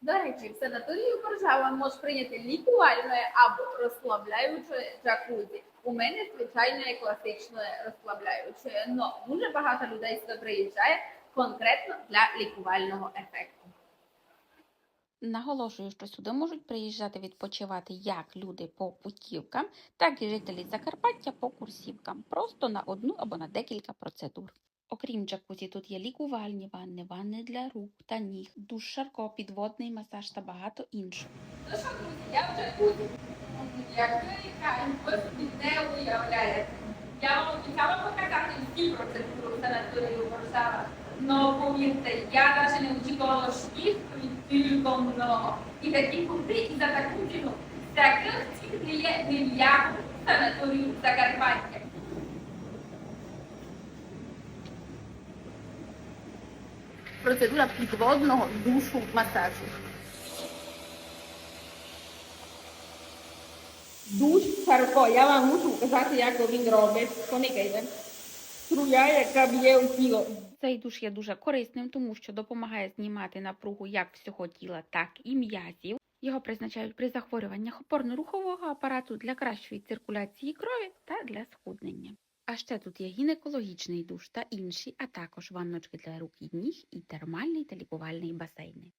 До речі, в санаторію Боржава можеш прийняти лікувальне або розслабляюче джакузі. У мене звичайне класичне розслабляюче, але дуже багато людей сюди приїжджає конкретно для лікувального ефекту. Наголошую, що сюди можуть приїжджати відпочивати як люди по путівкам, так і жителі Закарпаття по курсівкам, просто на одну або на декілька процедур. Окрім джакузі, тут є лікувальні ванни, ванни для рук та ніг, душ шарко, підводний масаж та багато іншого. Ну що, друзі, я вже тут. Як ви не уявляєте. Я вам обіцяла показати всі процедури в санаторію Варшава. Но повірте, я навіть не очікувала, що їх тільки много. І такі купи, і за таку ціну. Таких цін не є ні в санаторію Закарпаття. Процедура підводного душу масажу. Душ Харко, я вам мушу показати, як він робить. Поникайте. Струя, яка б'є у тіло. Цей душ є дуже корисним, тому що допомагає знімати напругу як всього тіла, так і м'язів. Його призначають при захворюваннях опорно-рухового апарату для кращої циркуляції крові та для схуднення. А ще тут є гінекологічний душ та інші, а також ванночки для рук і ніг і термальний та лікувальний басейни.